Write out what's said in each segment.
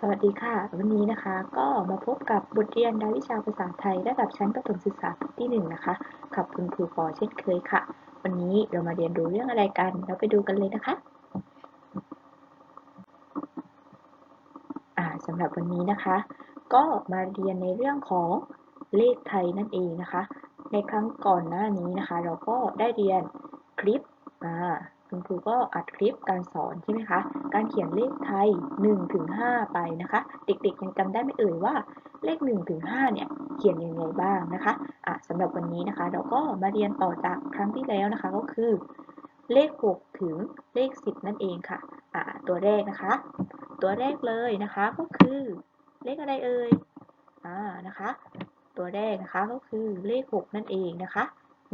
สวัสดีค่ะ วันนี้นะคะก็มาพบกับบทเรียนรายวิชาภาษาไทยระดับชั้นประถมศึกษาปีที่หนึ่งนะคะกับคุณครูปอเช่นเคยค่ะ วันนี้เรามาเรียนรู้เรื่องอะไรกัน เราไปดูกันเลยนะคะอ่าสำหรับวันนี้นะคะ ก็มาเรียนในเรื่องของเลขไทยนั่นเองนะคะ ในครั้งก่อนหน้านี้นะคะ เราก็ได้เรียนคลิปอ่า คุณครูก็อัดคลิปการสอนใช่ไหมคะ การเขียนเลขไทย1ถึง5ไปนะคะ เด็กๆยังจำได้ไม่เอ่ยว่าเลข1ถึง5เนี่ยเขียนยังไงบ้างนะคะอะสำหรับวันนี้นะคะ เราก็มาเรียนต่อจากครั้งที่แล้วนะคะ ก็คือเลข 6 ถึงเลข 10 นั่นเองค่ะอะตัวแรกนะคะ ตัวแรกเลยนะคะก็คือเลขอะไรเอ่ยอ่านะคะ ตัวแรกนะคะก็คือเลข 6 นั่นเองนะคะ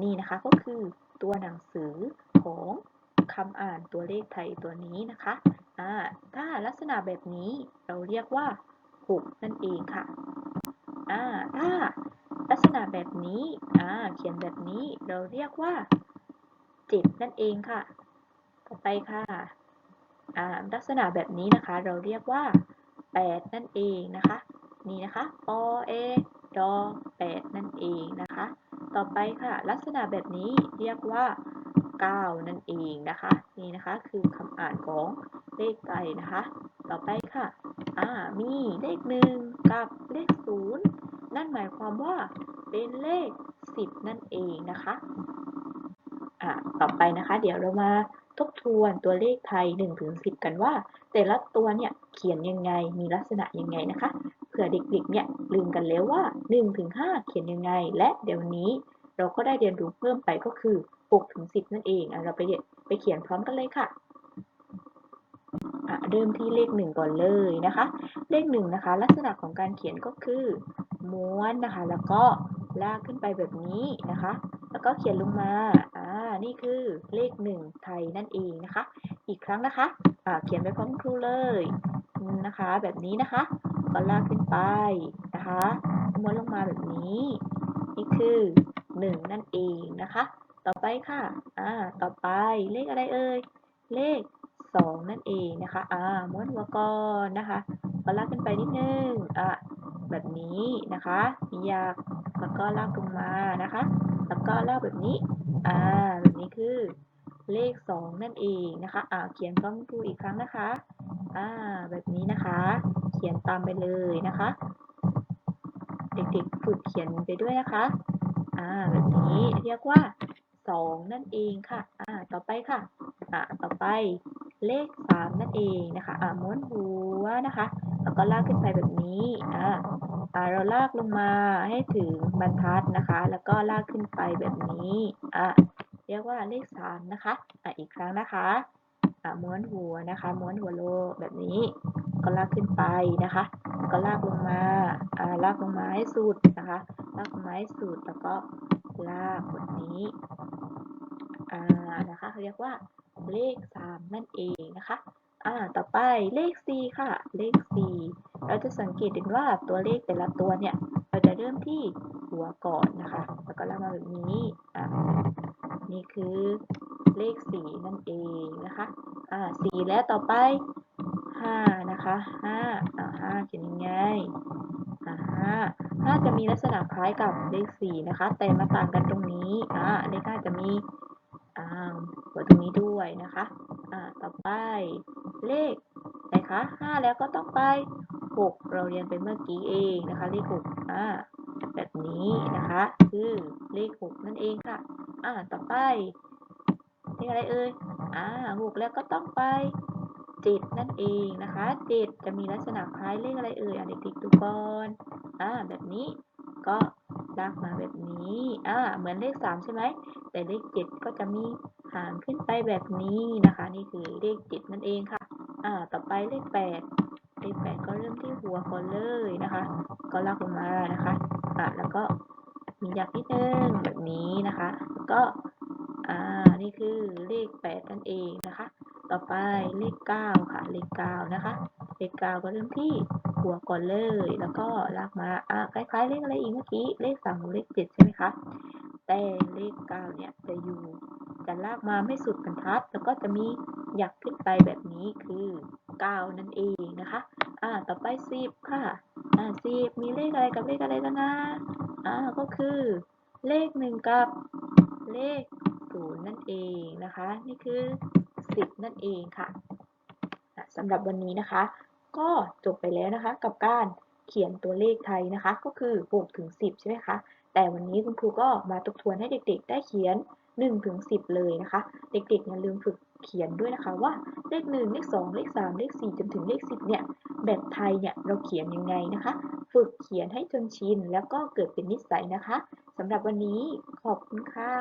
นี่นะคะก็คือตัวหนังสือของ คำอ่านตัวเลขไทยตัวนี้นะคะอ่าถ้าลักษณะแบบนี้เราเรียกว่า6นั่นเองค่ะอ่าถ้าลักษณะแบบนี้อ่าเขียนแบบนี้เราเรียกว่า7นั่นเองค่ะ ต่อไปค่ะอ่าลักษณะแบบนี้นะคะ เราเรียกว่า8นั่นเองนะคะ นี่นะคะปอเอดอ8นั่นเองนะคะ ต่อไปค่ะ ลักษณะแบบนี้เรียกว่า 9 นั่นเองนะคะ นี่นะคะคือคำอ่านของเลขไทยนะคะ ต่อไปค่ะ อ่า มีเลขหนึ่งกับเลขศูนย์นั่นหมายความว่าเป็นเลข 10 นั่นเองนะคะ อ่า ต่อไปนะคะ เดี๋ยวเรามาทบทวนตัวเลขไทย1ถึง10 กันว่า แต่ละตัวเนี่ยเขียนยังไง มีลักษณะยังไงนะคะ เผื่อเด็กๆ เนี่ยลืมกันแล้วว่า1ถึง5เขียนยังไง และเดี๋ยวนี้เราก็ได้เรียนรู้เพิ่มไปก็คือ 6ถึง10 นั่นเองเราไปไปเขียนพร้อมกันเลยค่ะเริ่มที่เลขหนึ่งก่อนเลยนะคะ เลขหนึ่งนะคะ ลักษณะของการเขียนก็คือม้วนนะคะ แล้วก็ลากขึ้นไปแบบนี้นะคะ แล้วก็เขียนลงมาอ่านี่คือเลขหนึ่งไทยนั่นเองนะคะ อีกครั้งนะคะอ่าเขียนไปพร้อมครูเลยนะคะ แบบนี้นะคะก็ลากขึ้นไปนะคะม้วนลงมาแบบนี้ นี่คือหนึ่งนั่นเองนะคะ ต่อไปค่ะ อ่า ต่อไปเลขอะไรเอ่ย เลขสองนั่นเองนะคะ อ่าม้วนหัวก้อนนะคะก็ลากขึ้นไปนิดนึง อะแบบนี้นะคะมียากแล้วก็ลากลงมานะคะ แล้วก็ลากแบบนี้ อ่า แบบนี้คือเลขสองนั่นเองนะคะ อ่า เขียนพร้อมครูอีกครั้งนะคะ อ่า แบบนี้นะคะ เขียนตามไปเลยนะคะ เด็กๆฝึกเขียนไปด้วยนะคะ อ่า แบบนี้เรียกว่า 2 นั่นเองค่ะ อ่า ต่อไปค่ะ อ่า ต่อไปเลข 3 นั่นเองนะคะ อ่าม้วนหัวนะคะ แล้วก็ลากขึ้นไปแบบนี้ อ่า อ่า เราลากลงมาให้ถึงบรรทัดนะคะ แล้วก็ลากขึ้นไปแบบนี้ อ่า เรียกว่าเลข 3 นะคะ อ่าอีกครั้งนะคะ อ่า ม้วนหัวนะคะ ม้วนหัวโลแบบนี้ ก็ลากขึ้นไปนะคะ ก็ลากลงมา อ่า ลากลงมาให้สุดนะคะ ลากลงมาให้สุด แล้วก็ ลากบบนี้อ่านะคะเขาเรียกว่าเลข 3 นั่นเองนะคะอ่าต่อไปเลข4ค่ะ เลข4เราจะสังเกตเห็นว่าตัวเลขแต่ละตัวเนี่ย เราจะเริ่มที่หัวก่อนนะคะ แล้วก็ลากมาแบบนี้อ่านี่คือเลข 4 นั่นเองนะคะอ่า4แล้วต่อไป5นะคะ5อ่า5เขียนยังไงอ่า5 5จะมีลักษณะคล้ายกับเลข4นะคะ แต่มาต่างกันตรงนี้อ่าเลข5จะมีอ่าหัวตรงนี้ด้วยนะคะอ่าต่อไปเลขอะไรคะห้าแล้วก็ต้องไปหกเราเรียนไปเมื่อกี้เองนะคะ เลขหกอ่าแบบนี้นะคะ คือเลขหกนั่นเองค่ะอ่าต่อไปเลขอะไรเอ่ยอ่าหกแล้วก็ต้องไป จ็ดนั่นเองนะคะเจ็ดจะมีลักษณะคล้ายเลขอะไรเอ่ยอะเด็กๆดูก่อนอ่าแบบนี้ก็ลากมาแบบนี้อ่าเหมือนเลขสามใช่ไหมแต่เลขเจ็ดก็จะมีหางขึ้นไปแบบนี้นะคะ นี่คือเลขเจ็ดนั่นเองค่ะอ่าต่อไปเลขแปดเลขแปดก็เริ่มที่หัวก่อนเลยนะคะ ก็ลากลงมานะคะอ่าแล้วก็มีหยักนิดนึงแบบนี้นะคะ ก็อ่านี่คือเลขแปดนั่นเองนะคะ ต่อไปเลขเก้าค่ะ เลขเก้านะคะ เลขเก้าก็เริ่มที่หัวก่อนเลย แล้วก็ลากมาอ่าคล้ายๆเลขอะไรอีกเมื่อกี้ เลขสามเลขเจ็ดใช่ไหมคะ แต่เลขเก้าเนี่ยจะอยู่จะลากมาไม่สุดบรรทัด แล้วก็จะมีหยักขึ้นไปแบบนี้คือ9นั่นเองนะคะ อ่า ต่อไป10ค่ะ อ่า10มีเลขอะไรกับเลขอะไรแล้วนะ อ่า ก็คือเลข1กับเลข0นั่นเองนะคะ นี่คือ 10 นั่นเองค่ะอะสำหรับวันนี้นะคะ ก็จบไปแล้วนะคะ กับการเขียนตัวเลขไทยนะคะ ก็คือ6ถึง10 ใช่ไหมคะ แต่วันนี้คุณครูก็มาทบทวนให้เด็กๆ ได้เขียน1ถึง10 เลยนะคะ เด็กๆอย่าลืมฝึกเขียนด้วยนะคะว่าเลข 1 เลข 2 เลข 3 เลข 4 จนถึงเลข 10 เนี่ย แบบไทยเนี่ยเราเขียนยังไงนะคะ ฝึกเขียนให้จนชิน แล้วก็เกิดเป็นนิสัยนะคะสำหรับวันนี้ขอบคุณค่ะ